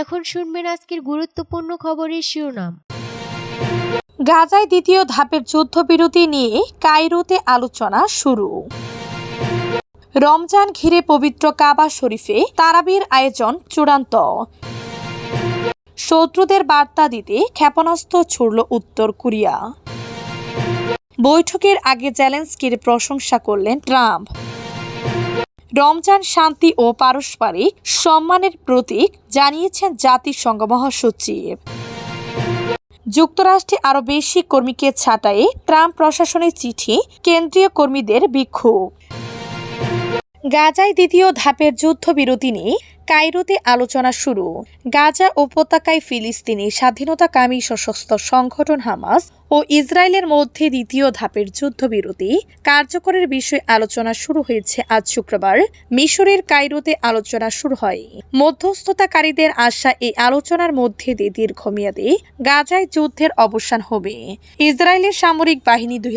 এখন শুনবেন আজকের গুরুত্বপূর্ণ খবরের শিরোনাম। গাজায় দ্বিতীয় ধাপের যুদ্ধবিরতি নিয়ে কায়রোতে আলোচনা শুরু। রমজান ঘিরে পবিত্র কাবা শরীফে তারাবির আয়োজন চূড়ান্ত। শত্রুদের বার্তা দিতে ক্ষেপণাস্ত্র ছুড়ল উত্তর কোরিয়া। বৈঠকের আগে জেলেন্সকির প্রশংসা করলেন ট্রাম্প। রমজান শান্তি ও পারস্পরিক সম্মানের প্রতীক জানিয়েছেন জাতিসংঘ মহাসচিব। যুক্তরাষ্ট্রে আরও বেশি কর্মীকে ছাঁটাই ট্রাম্প প্রশাসনের চিঠি কেন্দ্রীয় কর্মীদের বিক্ষোভ। গাজায় দ্বিতীয় ধাপের যুদ্ধবিরতি নিয়ে কায়রোতে আলোচনা শুরু। গাজা উপত্যকায় ফিলিস্তিনি স্বাধীনতাকামী সশস্ত্র সংগঠন হামাস ও ইসরায়েলের মধ্যে দ্বিতীয় ধাপের যুদ্ধবিরতি কার্যকরের বিষয়ে আলোচনা শুরু হয়েছে আজ শুক্রবার। মিশরের কায়রোতে আলোচনা শুরু হয়। মধ্যস্থতাকারীদের আশা এই আলোচনার মধ্যে দিয়ে দীর্ঘমেয়াদী গাজায় যুদ্ধের অবসান হবে। ইসরায়েলের সামরিক বাহিনী দুই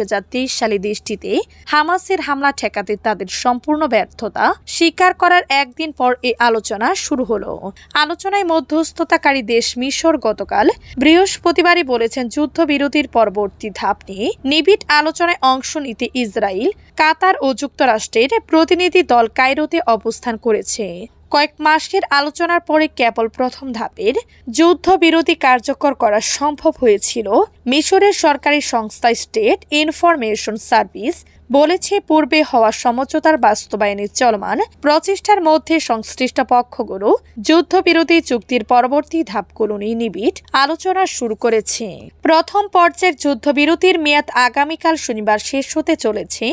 সালে দেশটিতে হামাসের হামলা ঠেকাতে তাদের সম্পূর্ণ ব্যর্থতা স্বীকার করার একদিন পর এই আলোচনা শুরু হলো। আলোচনায় মধ্যস্থতাকারী দেশ মিশর গতকাল বৃহস্পতিবারই বলেছেন, যুদ্ধবিরতির পরবর্তী ধাপ নিয়ে নিবিড় আলোচনায় অংশ নিতে ইসরায়েল, কাতার ও যুক্তরাষ্ট্রের প্রতিনিধি দল কায়রোতে অবস্থান করেছে। কয়েক মাসের আলোচনার পরে কেবল প্রথম ধাপের যুদ্ধবিরতি কার্যকর করা সম্ভব হয়েছিল। মিশরের সরকারি সংস্থা স্টেট ইনফরমেশন সার্ভিস বলেছে, পূর্বে হওয়া সমঝোতার বাস্তবায়নে চলমান প্রচেষ্টার মধ্যে সংশ্লিষ্ট পক্ষগুলো যুদ্ধবিরোধী চুক্তির পরবর্তী ধাপগুলো নিয়ে নিবিড় আলোচনা শুরু করেছে। প্রথম পর্যায়ের যুদ্ধবিরতির মেয়াদ আগামীকাল শনিবার শেষ হতে চলেছে।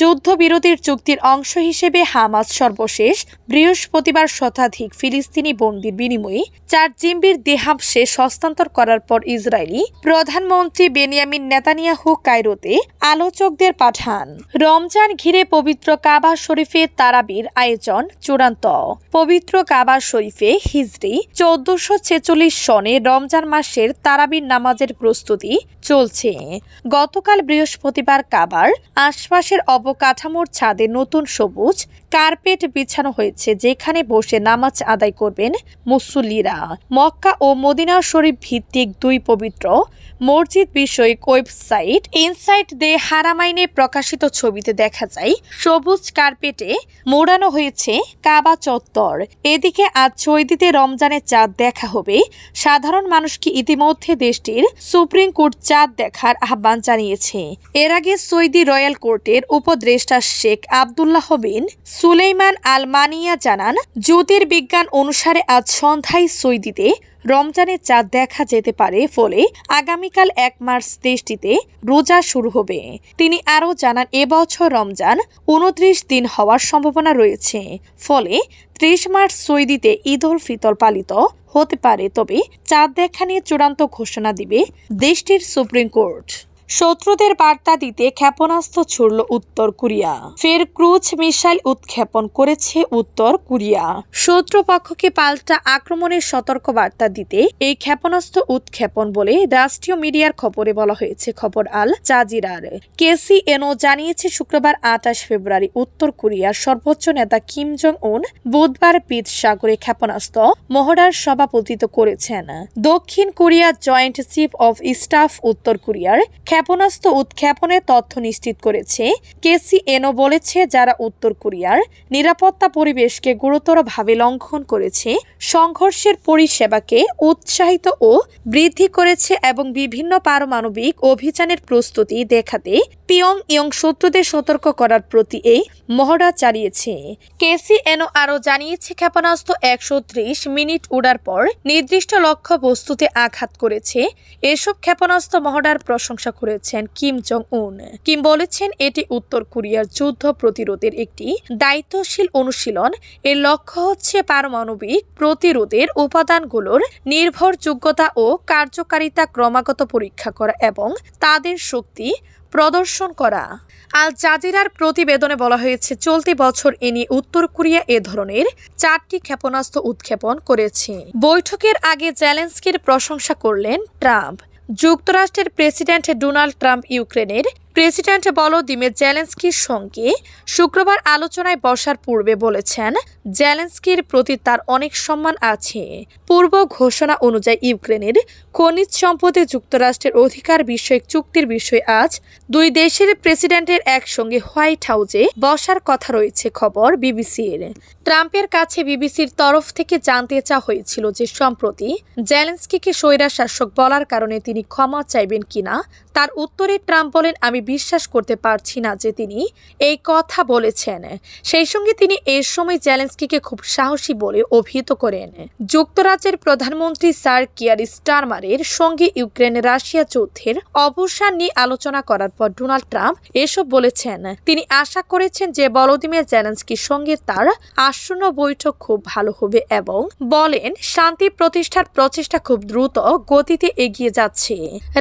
যুদ্ধবিরতির চুক্তির অংশ হিসেবে হামাস সর্বশেষ বৃহস্পতিবার শতাধিক ফিলিস্তিনি বন্দির বিনিময়ে চার জিম্বির দেহাংশেষ হস্তান্তর করার পর ইসরায়েলি প্রধানমন্ত্রী বেনিয়ামিন নেতানিয়াহু কায়রোতে আলোচকদের পাঠান। রমজান ঘিরে পবিত্র কাবা শরীফে তারাবির আয়োজন চূড়ান্ত। পবিত্র কাবা শরীফে হিজরি চৌদ্দশো ছেচল্লিশ সনে রমজান মাসের তারাবির নামাজের প্রস্তুতি চলছে। গতকাল বৃহস্পতিবার কাবার আশপাশের অবকাঠামোর ছাদে নতুন সবুজ কার্পেট বিছানো হয়েছে, যেখানে বসে নামাজ আদায় করবেন মুসল্লিরা। মক্কা ও মদিনা শরীফ ভিত্তিক দুই পবিত্র মসজিদ বিষয়ক ওয়েবসাইট ইনসাইট দে হারামাইনে প্রকাশিত ছবিতে দেখা যায়, সবুজ কার্পেটে মোড়ানো হয়েছে কাবা চত্বর। এদিকে আজ চৈদিতে রমজানের চাঁদ দেখা হবে। সাধারণ মানুষকে ইতিমধ্যে দেশটির সুপ্রিম কোর্ট চাঁদ দেখার আহ্বান জানিয়েছে। এর আগে সৌদি রয়্যাল কোর্টের উপদেষ্টা শেখ আবদুল্লাহ বিন সুলেইমান আল মানিয়া জানান, জ্যোতির্বিজ্ঞান অনুসারে আজ সন্ধ্যায় সৈদিতে রমজানের চাঁদ দেখা যেতে পারে ফলে আগামীকাল এক মার্চ দেশটিতে রোজা শুরু হবে। তিনি আরও জানান এবছর রমজান উনত্রিশ দিন হওয়ার সম্ভাবনা রয়েছে, ফলে ত্রিশ মার্চ সৈদিতে ঈদ উল ফিতর পালিত হতে পারে। তবে চাঁদ দেখা নিয়ে চূড়ান্ত ঘোষণা দিবে দেশটির সুপ্রিম কোর্ট। শত্রুদের বার্তা দিতে ক্ষেপণাস্ত্র ছুড়ল উত্তর কোরিয়া। ফের ক্রুজ মিসাইল উৎক্ষেপণ করেছে উত্তর কোরিয়া। শত্রুপক্ষকে পাল্টা আক্রমণের সতর্ক বার্তা দিতে এই ক্ষেপণাস্ত্র উৎক্ষেপণ বলে রাষ্ট্রীয় মিডিয়ার খবরে বলা হয়েছে খবর আল জাজিরার। কেসি এনও জানিয়েছে শুক্রবার আঠাশ ফেব্রুয়ারি উত্তর কোরিয়ার সর্বোচ্চ নেতা কিম জং উন বুধবার পিত সাগরে ক্ষেপণাস্ত্র মহড়ার সভাপতিত্ব করেছেন। দক্ষিণ Korea joint chief of staff উত্তর কোরিয়ার ক্ষেপণাস্ত্র উৎক্ষেপণের তথ্য নিশ্চিত করেছে। কেসি এনও বলেছে, যারা উত্তর কোরিয়ার নিরাপত্তা পরিবেশকে গুরুতরভাবে লঙ্ঘন করেছে, সংঘর্ষের পরিষেবাকে উৎসাহিত ও বৃদ্ধি করেছে এবং বিভিন্ন পারমাণবিক অভিযানের প্রস্তুতি দেখাতে পিয়ং ইয়ং শত্রুদের সতর্ক করার প্রতি এই মহড়া চালিয়েছে। কেসি এনও আরও জানিয়েছে, ক্ষেপণাস্ত্র একশো ত্রিশ মিনিট উড়ার পর নির্দিষ্ট লক্ষ্য বস্তুতে আঘাত করেছে। এসব ক্ষেপণাস্ত্র মহড়ার প্রশংসা করেছেন কিম জং উন কিম বলেছেন, এটি উত্তর কোরিয়ার যুদ্ধ প্রতিরোধের একটি দায়িত্বশীল অনুশীলন। এর লক্ষ্য হচ্ছে পারমাণবিক প্রতিরোধের উপাদানগুলোর নির্ভরযোগ্যতা ও কার্যকারিতা ক্রমাগত পরীক্ষা করা এবং তাদের শক্তি প্রদর্শন করা। আল জাজিরার প্রতিবেদনে বলা হয়েছে, চলতি বছর এ নিয়ে উত্তর কোরিয়া এ ধরনের চারটি ক্ষেপণাস্ত্র উৎক্ষেপণ করেছে। বৈঠকের আগে জেলেন্সকির প্রশংসা করলেন ট্রাম্প। যুক্তরাষ্ট্রের প্রেসিডেন্ট ডোনাল্ড ট্রাম্প ইউক্রেনের প্রেসিডেন্ট বলোদিমির জেলেন্সকির সঙ্গে শুক্রবার আলোচনায় বসার পূর্বে বলেছেন, জেলেন্সকির প্রতি তার অনেক সম্মান আছে। পূর্ব ঘোষণা অনুযায়ী ইউক্রেনের খনিজ সম্পদে যুক্তরাষ্ট্রের অধিকার বিষয়ক চুক্তির বিষয়ে আজ দুই দেশের প্রেসিডেন্টের একসঙ্গে হোয়াইট হাউসে বসার কথা রয়েছে খবর বিবিসির। ট্রাম্পের কাছে বিবিসির তরফ থেকে জানতে চাওয়া হয়েছিল যে সম্প্রতি জেলেন্সকিকে স্বৈরা শাসক বলার কারণে তিনি ক্ষমা চাইবেন কিনা, তার উত্তরে ট্রাম্প বলেন, আমি বিশ্বাস করতে পারছি না যে তিনি এই কথা বলেছেন। সেই সঙ্গে তিনি এর সময় জেলেন্সকিকে খুব সাহসী বলে অভিহিত করেন। যুক্তরাজ্যের প্রধানমন্ত্রী স্যার কিয়ার স্টারমারের সঙ্গে ইউক্রেন রাশিয়া যুদ্ধের অবসান নিয়ে আলোচনা করার পর ডোনাল্ড ট্রাম্প এসব বলেছেন। তিনি আশা করেছেন যে বলদিমির জেলেন্সকির সঙ্গে তার আসন্ন বৈঠক খুব ভালো হবে এবং বলেন, শান্তি প্রতিষ্ঠার প্রচেষ্টা খুব দ্রুত গতিতে এগিয়ে যাচ্ছে।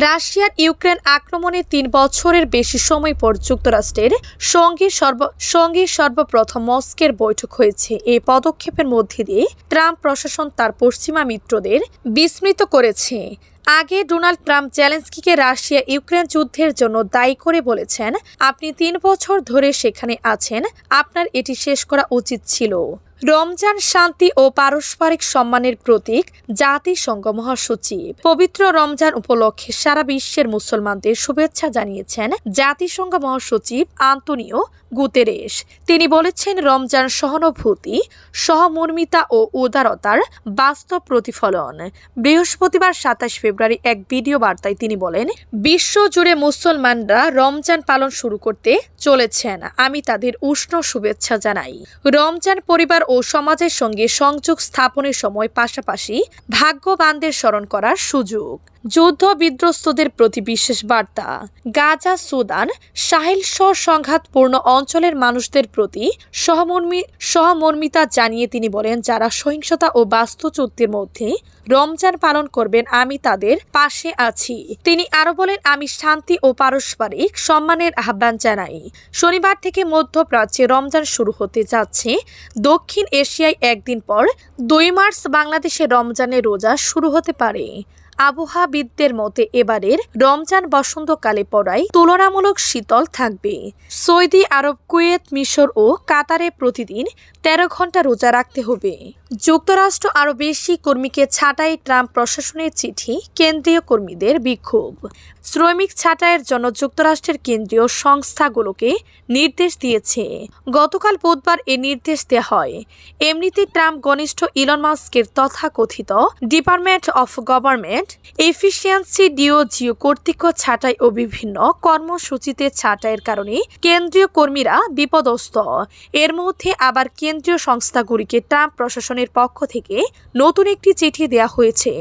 রাশিয়ার ইউক্রেন আক্রমণে তিন বছরের বেশি সময় পর যুক্তরাষ্ট্রের সঙ্গে সর্ব, সঙ্গে সর্বপ্রথম মস্কের বৈঠক হয়েছে। এই পদক্ষেপের মধ্যে দিয়ে ট্রাম্প প্রশাসন তার পশ্চিমা মিত্রদের বিস্মৃত করেছে। আগে ডোনাল্ড ট্রাম্প জেলেন্সকিকে রাশিয়া ইউক্রেন যুদ্ধের জন্য দায়ী করে বলেছেন, আপনি তিন বছর ধরে সেখানে আছেন, আপনার এটি শেষ করা উচিত ছিল। রমজান শান্তি ও পারস্পরিক সম্মানের প্রতীক জাতিসংঘ মহাসচিব। পবিত্র রমজান উপলক্ষে সারা বিশ্বের মুসলমানদের শুভেচ্ছা জানিয়েছেন জাতিসংঘ মহাসচিব আন্তনিও গুতেরেস তিনি বলেছেন, রমজান সহানুভূতি, সহমর্মিতা ও উদারতার বাস্তব প্রতিফলন। বৃহস্পতিবার সাতাশ ফেব্রুয়ারি এক ভিডিও বার্তায় তিনি বলেন, বিশ্ব জুড়ে মুসলমানরা রমজান পালন শুরু করতে চলেছেন। আমি তাদের উষ্ণ শুভেচ্ছা জানাই। রমজান পরিবার ও সমাজের সঙ্গে সংযোগ স্থাপনের সময় পাশাপাশি ভাগ্যবানদের স্মরণ করার সুযোগ। যুদ্ধ বিধ্বস্তদের প্রতি বিশেষ বার্তা। গাজা, সুদান সাহেল সহ সংঘাতপূর্ণ অঞ্চলের মানুষদের প্রতি সহমর্মী, সহমর্মিতা জানিয়ে তিনি বলেন, যারা সহিংসতা ও বাস্তুচ্যুতির মধ্যে রমজান পালন করবেন, আমি তাদের পাশে আছি। তিনি আরও বলেন, আমি শান্তি ও পারস্পরিক সম্মানের আহ্বান জানাই। শনিবার থেকে মধ্যপ্রাচ্যে রমজান শুরু হতে যাচ্ছে। দক্ষিণ এশিয়ায় একদিন পর দুই মার্চ বাংলাদেশে রমজানের রোজা শুরু হতে পারে। আবহাওয়াবিদদের মতে এবারের রমজান বসন্তকালে পড়ায় তুলনামূলক শীতল থাকবে। সৌদি আরব, কুয়েত, মিশর ও কাতারে প্রতিদিন তেরো ঘণ্টা রোজা রাখতে হবে। যুক্তরাষ্ট্র আরও বেশি কর্মীকে ছাঁটাই ট্রাম্প প্রশাসনের চিঠি, কেন্দ্রীয় কর্মীদের বিক্ষোভ। শ্রমিক ছাঁটাইয়ের জন্য যুক্তরাষ্ট্রের কেন্দ্রীয় সংস্থাগুলোকে নির্দেশ দিয়েছে। গতকাল বুধবার এ নির্দেশ দেওয়া হয়। এমনিতে ট্রাম্প ঘনিষ্ঠ ইলন মাস্কের তথাকথিত ডিপার্টমেন্ট অফ গভর্নমেন্ট এফিসিয়েন্সি ডিও জিও কর্তৃক ছাঁটাই ও বিভিন্ন কর্মসূচিতে ছাঁটাইয়ের কারণে কেন্দ্রীয় কর্মীরা বিপদস্ত এর মধ্যে আবার কেন্দ্রীয় সংস্থাগুলিকে ট্রাম্প প্রশাসনের পক্ষ থেকে নতুন একটি চিঠি দেয়া হয়েছে।